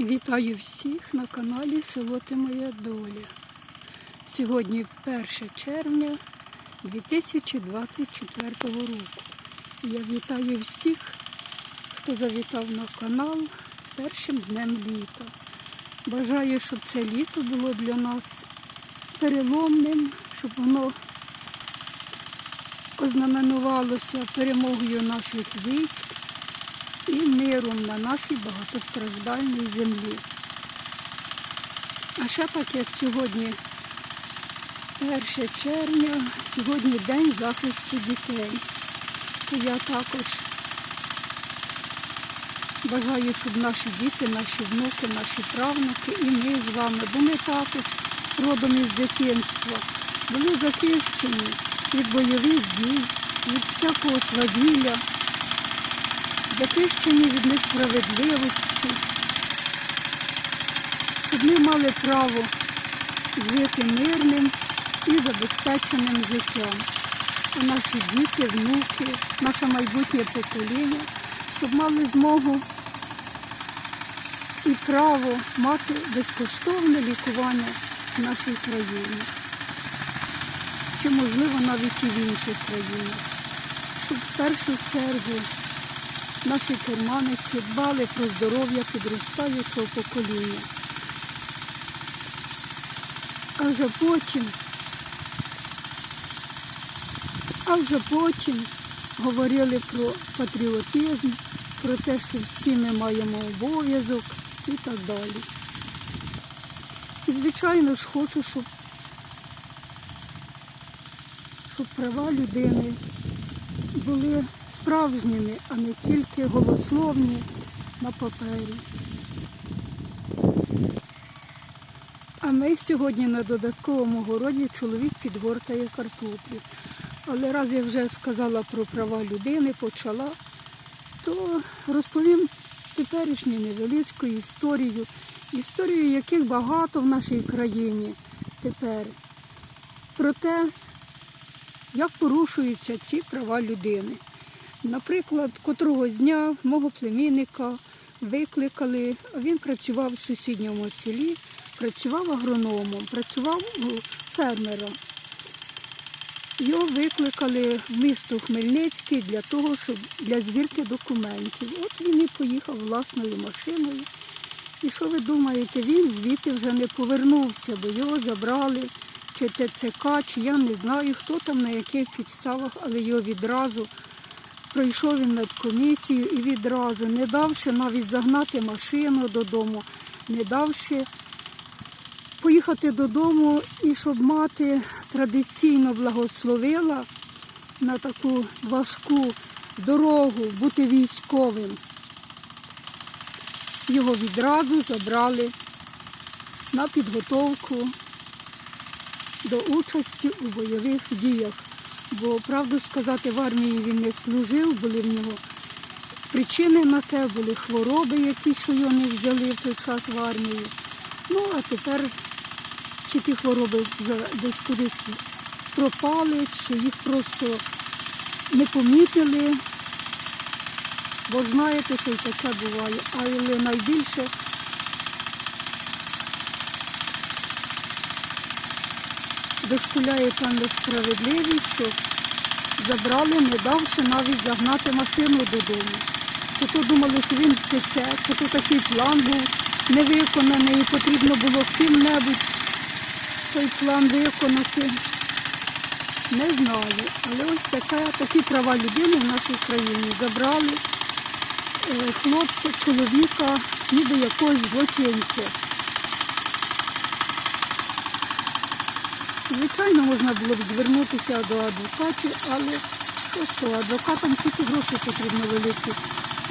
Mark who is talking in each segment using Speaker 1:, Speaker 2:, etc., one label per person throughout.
Speaker 1: Вітаю всіх на каналі Село Ти Моя Доля. Сьогодні 1 червня 2024 року. Я вітаю всіх, хто завітав на канал з першим днем літа. Бажаю, щоб це літо було для нас переломним, щоб воно ознаменувалося перемогою наших військ і миром на нашій багатостраждальній землі. А ще так як сьогодні 1 червня, сьогодні День захисту дітей, то я також бажаю, щоб наші діти, наші внуки, наші правнуки і ми з вами, бо ми також родом із дитинства, були захищені від бойових дій, від всякого свавілля захищені від несправедливості, щоб ми мали право жити мирним і забезпеченим життям. А наші діти, внуки, наше майбутнє покоління, щоб мали змогу і право мати безкоштовне лікування в нашій країні. Чи можливо навіть і в інших країнах. Щоб в першу чергу наші керманики дбали про здоров'я підростаючого покоління. А вже потім, а вже потім говорили про патріотизм, про те, що всі ми маємо обов'язок і так далі. І, звичайно ж, хочу, щоб, щоб права людини були справжніми, а не тільки голословні на папері. А ми сьогодні на додатковому городі чоловік підгортає картоплю. Але раз я вже сказала про права людини, почала, то розповім теперішню невеличку історію, історію яких багато в нашій країні тепер. Про те, як порушуються ці права людини. Наприклад, котрого дня мого племінника викликали, він працював в сусідньому селі, працював агрономом, працював ну, фермером. Його викликали в місто Хмельницький для того, щоб для звірки документів. От він і поїхав власною машиною. І що ви думаєте, він звідти вже не повернувся, бо його забрали чи ТЦК, чи я не знаю, хто там на яких підставах, але його відразу пройшов він медкомісію і відразу, не давши навіть загнати машину додому, не давши поїхати додому і щоб мати традиційно благословила на таку важку дорогу бути військовим. Його відразу забрали на підготовку до участі у бойових діях. Бо, правду сказати, в армії він не служив, були в нього причини на те, були хвороби, які що його не взяли в той час в армію. Ну, а тепер чи ті хвороби вже десь кудись пропали, чи їх просто не помітили. Бо знаєте, що і таке буває. Але найбільше дошкуляє та несправедливість, що забрали, не давши навіть загнати машину додому. Чи то думали, що він втече, чи то такий план був не виконаний і потрібно було ким-небудь той план виконати. Не знаю. Але ось така, такі права людини в нашій країні забрали е, хлопця, чоловіка, ніби якогось злочинця. Звичайно, можна було б звернутися до адвокатів, але що адвокатам тільки гроші потрібно великі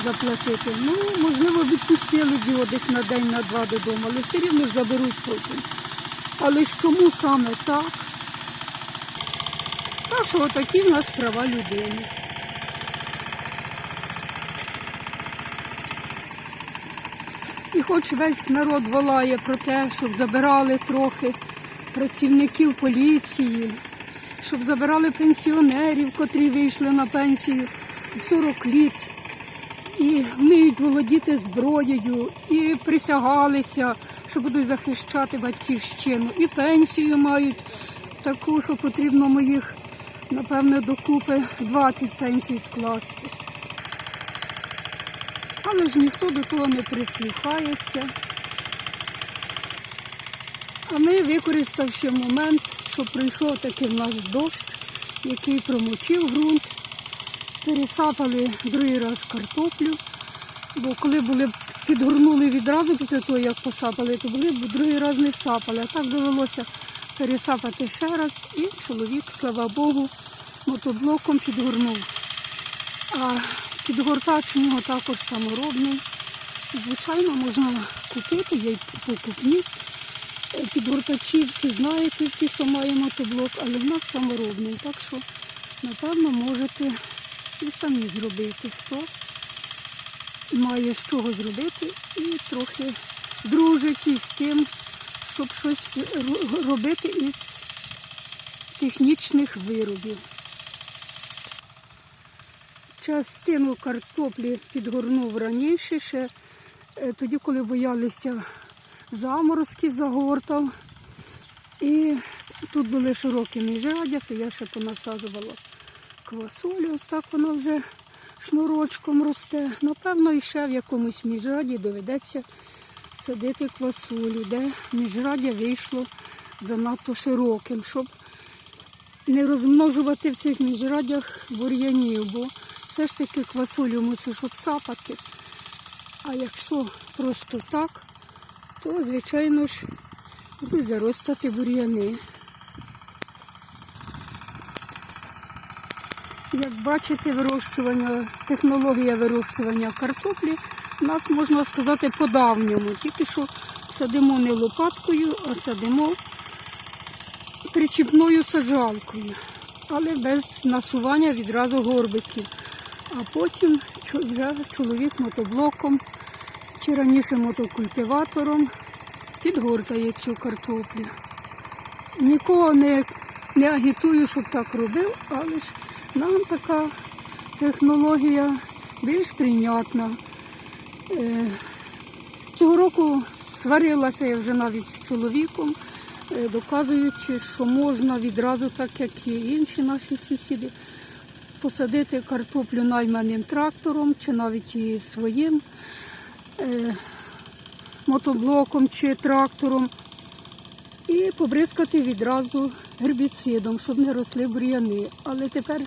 Speaker 1: заплатити. Ну, можливо, відпустили б його десь на день, на два додому, але все рівно ж заберуть потім. Але ж чому саме так? Так що отакі в нас права людини. І хоч весь народ волає про те, щоб забирали трохи працівників поліції, щоб забирали пенсіонерів, котрі вийшли на пенсію 40 літ і вміють володіти зброєю, і присягалися, що будуть захищати батьківщину, і пенсію мають таку, що потрібно моїх, напевне, докупи 20 пенсій скласти. Але ж ніхто до того не прислухається. А ми, використавши момент, що прийшов такий в нас дощ, який промочив ґрунт, пересапали другий раз картоплю, бо коли були підгорнули відразу після того, як посапали, то були б другий раз не сапали. А так довелося пересапати ще раз, і чоловік, слава Богу, мотоблоком підгорнув. А підгортач у нього також саморобний. Звичайно, можна купити, є й покупні. Підгортачі всі знаєте, всі, хто має мотоблок, але в нас саморобний. Так що, напевно, можете і самі зробити, хто має з чого зробити і трохи дружить із тим, щоб щось робити із технічних виробів. Частину картоплі підгорнув раніше, ще е, тоді, коли боялися заморозків, загортав. І тут були широкі міжрядя, то я ще понасаджувала квасолю, ось так вона вже шнурочком росте. Напевно, і ще в якомусь міжраді доведеться садити квасолю, де міжрадя вийшло занадто широким, щоб не розмножувати в цих міжрадях бур'янів, бо все ж таки квасолю мусиш обсапати. А якщо просто так, то, звичайно ж, будуть заростати бур'яни. Як бачите, вирощування, технологія вирощування картоплі у нас можна сказати по-давньому. Тільки що садимо не лопаткою, а садимо причіпною саджалкою, але без насування відразу горбиків. А потім вже чоловік мотоблоком чи раніше мотокультиватором підгортає цю картоплю. Нікого не, не агітую, щоб так робив, але ж нам така технологія більш прийнятна. Е, Цього року сварилася я вже навіть з чоловіком, е, доказуючи, що можна відразу, так як і інші наші сусіди, посадити картоплю найманим трактором чи навіть і своїм мотоблоком чи трактором і побризкати відразу гербіцидом, щоб не росли бур'яни. Але тепер,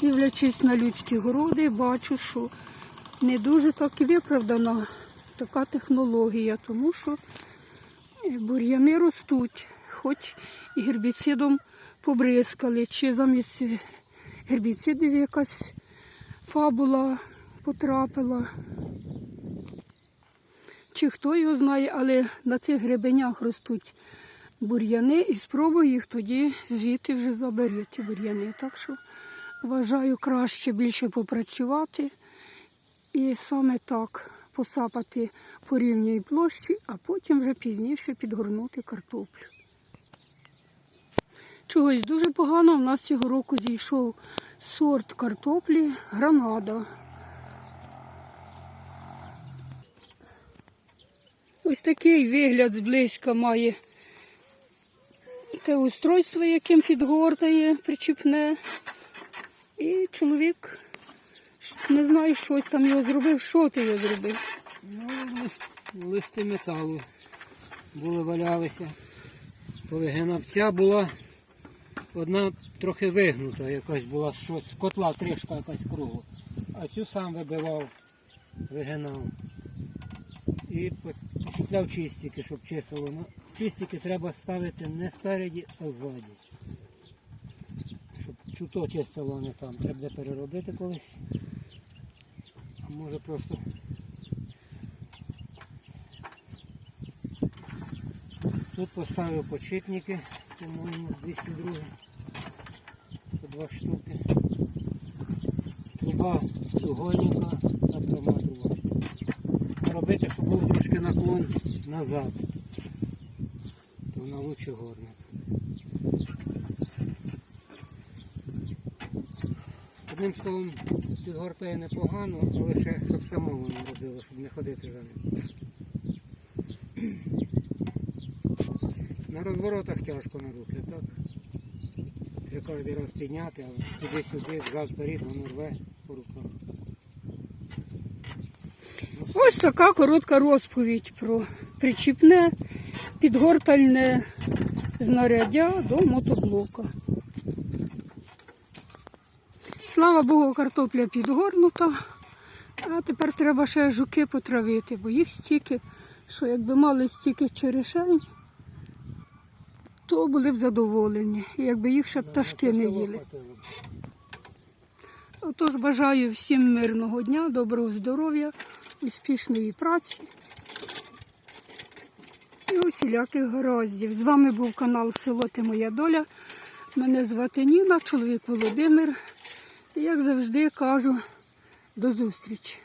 Speaker 1: дивлячись на людські городи, бачу, що не дуже так і виправдана така технологія, тому що е, бур'яни ростуть, хоч і гербіцидом побризкали, чи замість е, гербіцидів якась фабула потрапила. Чи хто його знає, але на цих гребенях ростуть бур'яни і спробуй їх тоді звідти вже заберіть ті бур'яни. Так що вважаю краще більше попрацювати і саме так посапати по рівній площі, а потім вже пізніше підгорнути картоплю. Чогось дуже погано. У нас цього року зійшов сорт картоплі гранада. Ось такий вигляд зблизька має те устройство, яким підгортає, причіпне. І чоловік не знаю, щось там його зробив. Що ти його зробив?
Speaker 2: Ну, листи металу були валялися. Повигинав. Ця була одна трохи вигнута, якась була щось, з котла трішка якась кругла. А цю сам вибивав, вигинав. І почіпляв чистики, щоб чистило. Ну, чистики треба ставити не спереді, а ззаді. Щоб чуто чистило не там. Треба переробити колись. А може просто Тут поставив подшипники, по-моєму, 202 по два штуки. Труба угольника та пряма труба. Робити, щоб був трошки наклон назад. То вона лучше горне. Одним словом, підгортає непогано, але ще щоб самому не робило, щоб не ходити за ним. На розворотах тяжко на руки, так? Треба кожен раз підняти, а туди-сюди, згаз вперед, воно рве по рукам.
Speaker 1: Ось така коротка розповідь про причіпне підгортальне знаряддя до мотоблока. Слава Богу, картопля підгорнута, а тепер треба ще жуки потравити, бо їх стільки, що якби мали стільки черешень, то були б задоволені, якби їх ще пташки не їли. Отож бажаю всім мирного дня, доброго здоров'я, успішної праці і усіляких гараздів. З вами був канал Село Ти Моя Доля. Мене звати Ніна, чоловік Володимир. І як завжди кажу, до зустрічі.